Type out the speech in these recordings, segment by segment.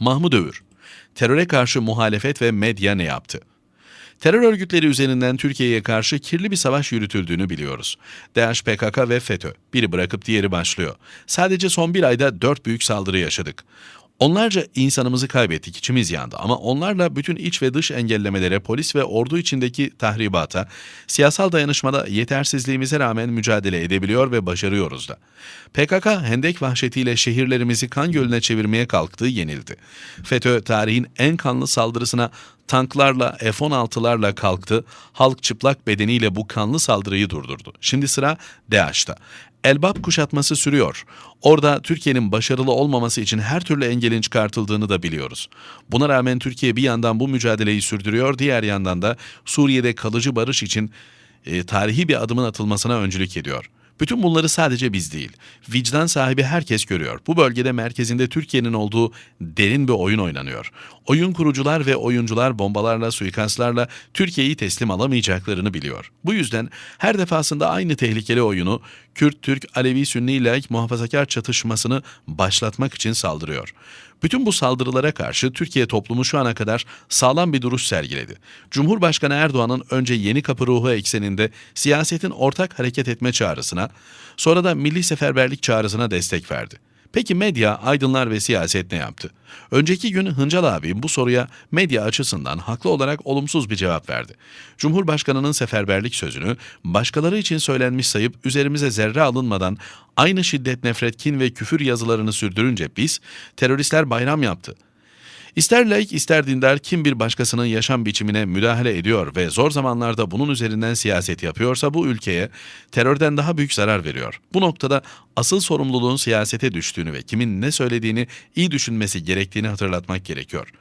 Mahmut Övür, teröre karşı muhalefet ve medya ne yaptı? Terör örgütleri üzerinden Türkiye'ye karşı kirli bir savaş yürütüldüğünü biliyoruz. DAEŞ, PKK ve FETÖ. Biri bırakıp diğeri başlıyor. Sadece son bir ayda dört büyük saldırı yaşadık. Onlarca insanımızı kaybettik, içimiz yandı ama onlarla bütün iç ve dış engellemelere, polis ve ordu içindeki tahribata, siyasal dayanışmada yetersizliğimize rağmen mücadele edebiliyor ve başarıyoruz da. PKK hendek vahşetiyle şehirlerimizi kan gölüne çevirmeye kalktığı yenildi. FETÖ tarihin en kanlı saldırısına tanklarla, F-16'larla kalktı, halk çıplak bedeniyle bu kanlı saldırıyı durdurdu. Şimdi sıra DAEŞ'ta. Elbap kuşatması sürüyor. Orada Türkiye'nin başarılı olmaması için her türlü engelin çıkartıldığını da biliyoruz. Buna rağmen Türkiye bir yandan bu mücadeleyi sürdürüyor, diğer yandan da Suriye'de kalıcı barış için e, tarihi bir adımın atılmasına öncülük ediyor. Bütün bunları sadece biz değil, vicdan sahibi herkes görüyor. Bu bölgede merkezinde Türkiye'nin olduğu derin bir oyun oynanıyor. Oyun kurucular ve oyuncular bombalarla, suikastlarla Türkiye'yi teslim alamayacaklarını biliyor. Bu yüzden her defasında aynı tehlikeli oyunu Kürt, Türk, Alevi, Sünni, laik, muhafazakar çatışmasını başlatmak için saldırıyor. Bütün bu saldırılara karşı Türkiye toplumu şu ana kadar sağlam bir duruş sergiledi. Cumhurbaşkanı Erdoğan'ın önce yeni kapı ruhu ekseninde siyasetin ortak hareket etme çağrısına, sonra da milli seferberlik çağrısına destek verdi. Peki medya, aydınlar ve siyaset ne yaptı? Önceki gün Hıncal abi bu soruya medya açısından haklı olarak olumsuz bir cevap verdi. Cumhurbaşkanının seferberlik sözünü başkaları için söylenmiş sayıp üzerimize zerre alınmadan aynı şiddet, nefret, kin ve küfür yazılarını sürdürünce biz teröristler bayram yaptı. İster laik ister dindar kim bir başkasının yaşam biçimine müdahale ediyor ve zor zamanlarda bunun üzerinden siyaset yapıyorsa bu ülkeye terörden daha büyük zarar veriyor. Bu noktada asıl sorumluluğun siyasete düştüğünü ve kimin ne söylediğini iyi düşünmesi gerektiğini hatırlatmak gerekiyor.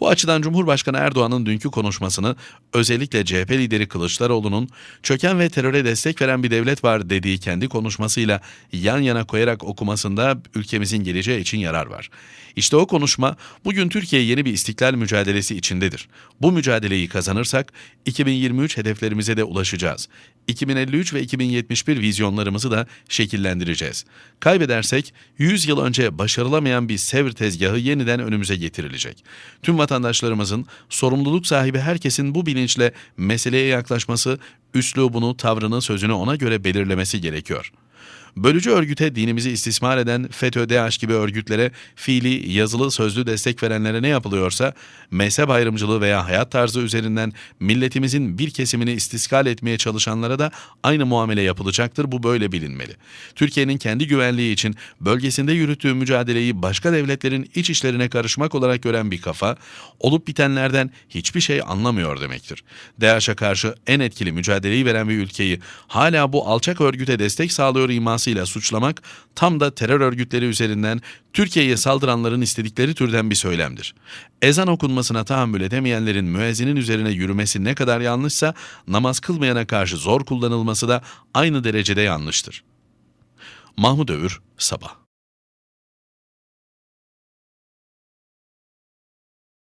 Bu açıdan Cumhurbaşkanı Erdoğan'ın dünkü konuşmasını özellikle CHP lideri Kılıçdaroğlu'nun çöken ve teröre destek veren bir devlet var dediği kendi konuşmasıyla yan yana koyarak okumasında ülkemizin geleceği için yarar var. İşte o konuşma bugün Türkiye yeni bir istiklal mücadelesi içindedir. Bu mücadeleyi kazanırsak 2023 hedeflerimize de ulaşacağız. 2053 ve 2071 vizyonlarımızı da şekillendireceğiz. Kaybedersek 100 yıl önce başarılamayan bir Sevr tezgahı yeniden önümüze getirilecek. Tüm vatandaşlarımızın, sorumluluk sahibi herkesin bu bilinçle meseleye yaklaşması, üslubunu, tavrını, sözünü ona göre belirlemesi gerekiyor. Bölücü örgüte dinimizi istismar eden FETÖ, DAEŞ gibi örgütlere fiili, yazılı, sözlü destek verenlere ne yapılıyorsa, mezhep ayrımcılığı veya hayat tarzı üzerinden milletimizin bir kesimini istiskal etmeye çalışanlara da aynı muamele yapılacaktır. Bu böyle bilinmeli. Türkiye'nin kendi güvenliği için bölgesinde yürüttüğü mücadeleyi başka devletlerin iç işlerine karışmak olarak gören bir kafa, olup bitenlerden hiçbir şey anlamıyor demektir. DAEŞ'e karşı en etkili mücadeleyi veren bir ülkeyi hala bu alçak örgüte destek sağlıyor iması ile suçlamak tam da terör örgütleri üzerinden Türkiye'ye saldıranların istedikleri türden bir söylemdir. Ezan okunmasına tahammül edemeyenlerin müezzinin üzerine yürümesi ne kadar yanlışsa namaz kılmayana karşı zor kullanılması da aynı derecede yanlıştır. Mahmut Övür, Sabah